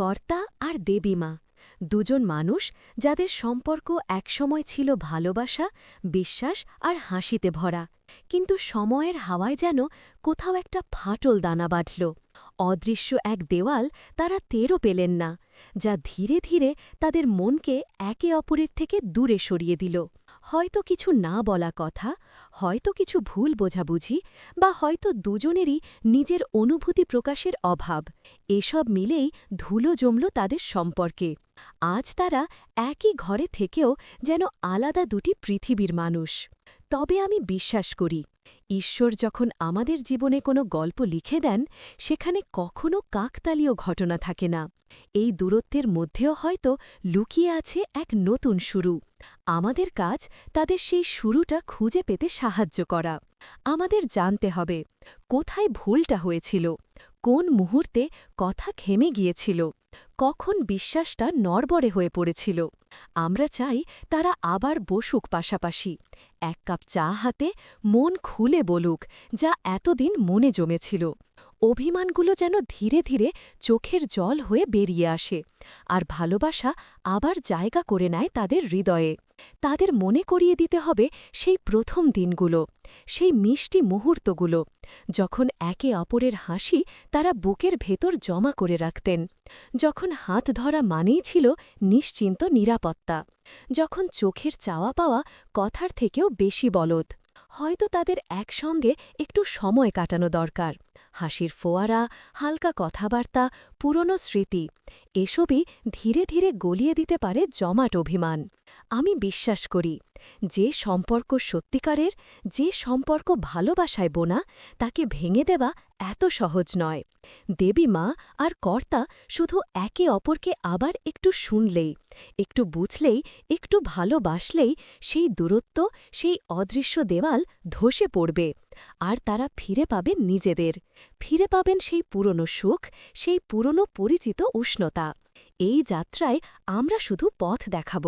কর্তা আর দেবীমা দুজন মানুষ যাদের সম্পর্ক একসময় ছিল ভালোবাসা, বিশ্বাস আর হাসিতে ভরা। কিন্তু সময়ের হাওয়ায় যেন কোথাও একটা ফাটল দানা বাঁধল। অদৃশ্য এক দেওয়াল তারা টেরও পেলেন না, যা ধীরে ধীরে তাদের মনকে একে অপরের থেকে দূরে সরিয়ে দিল। হয়তো কিছু না বলা কথা, হয়তো কিছু ভুল বোঝাবুঝি বা হয়তো দুজনেরই নিজের অনুভূতি প্রকাশের অভাব। এসব মিলেই ধুলো জমল তাদের সম্পর্কে। আজ তারা একই ঘরে থেকেও যেন আলাদা দুটি পৃথিবীর মানুষ। তবে আমি বিশ্বাস করি, ঈশ্বর যখন আমাদের জীবনে কোনো গল্প লিখে দেন, সেখানে কখনো কাকতালীয় ঘটনা থাকে না। এই দূরত্বের মধ্যেও হয়তো লুকিয়ে আছে এক নতুন শুরু। আমাদের কাজ তাদের সেই শুরুটা খুঁজে পেতে সাহায্য করা। আমাদের জানতে হবে, কোথায় ভুলটা হয়েছিল? কোন মুহূর্তে কথা থেমে গিয়েছিল? কখন বিশ্বাসটা নড়বড়ে হয়ে পড়েছিল? আমরা চাই তারা আবার বসুক পাশাপাশি। এক কাপ চা হাতে মন খুলে বলুক যা এতদিন মনে জমেছিল। অভিমানগুলো যেন ধীরে ধীরে চোখের জল হয়ে বেরিয়ে আসে। আর ভালোবাসা আবার জায়গা করে নেয় তাদের হৃদয়ে। তাদের মনে করিয়ে দিতে হবে সেই প্রথম দিনগুলো, সেই মিষ্টি মুহূর্তগুলো, যখন একে অপরের হাসি তারা বুকের ভেতর জমা করে রাখতেন, যখন হাত ধরা মানেই ছিল নিশ্চিন্ত নিরাপত্তা, যখন চোখের চাওয়া পাওয়া কথার থেকেও বেশি বলদ। হয়তো তাদের একসঙ্গে একটু সময় কাটানো দরকার, হাসির ফোয়ারা, হালকা কথাবার্তা, পুরনো স্মৃতি, এসবই ধীরে ধীরে গলিয়ে দিতে পারে জমাট অভিমান। আমি বিশ্বাস করি, যে সম্পর্ক সত্যিকারের, যে সম্পর্ক ভালোবাসায় বোনা, তাকে ভেঙে দেওয়া এত সহজ নয়। দেবী মা আর কর্তা শুধু একে অপরকে আবার একটু শুনলেই, একটু বুঝলেই, একটু ভালোবাসলেই সেই দূরত্ব, সেই অদৃশ্য দেওয়াল ধসে পড়বে, আর তারা ফিরে পাবেন নিজেদের, ফিরে পাবেন সেই পুরনো সুখ, সেই পুরনো পরিচিত উষ্ণতা। এই যাত্রায় আমরা শুধু পথ দেখাব,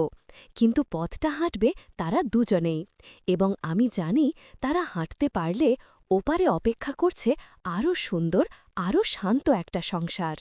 কিন্তু পথটা হাঁটবে তারা দুজনেই। এবং আমি জানি তারা হাঁটতে পারলে ওপারে অপেক্ষা করছে আরও সুন্দর, আরও শান্ত একটা সংসার।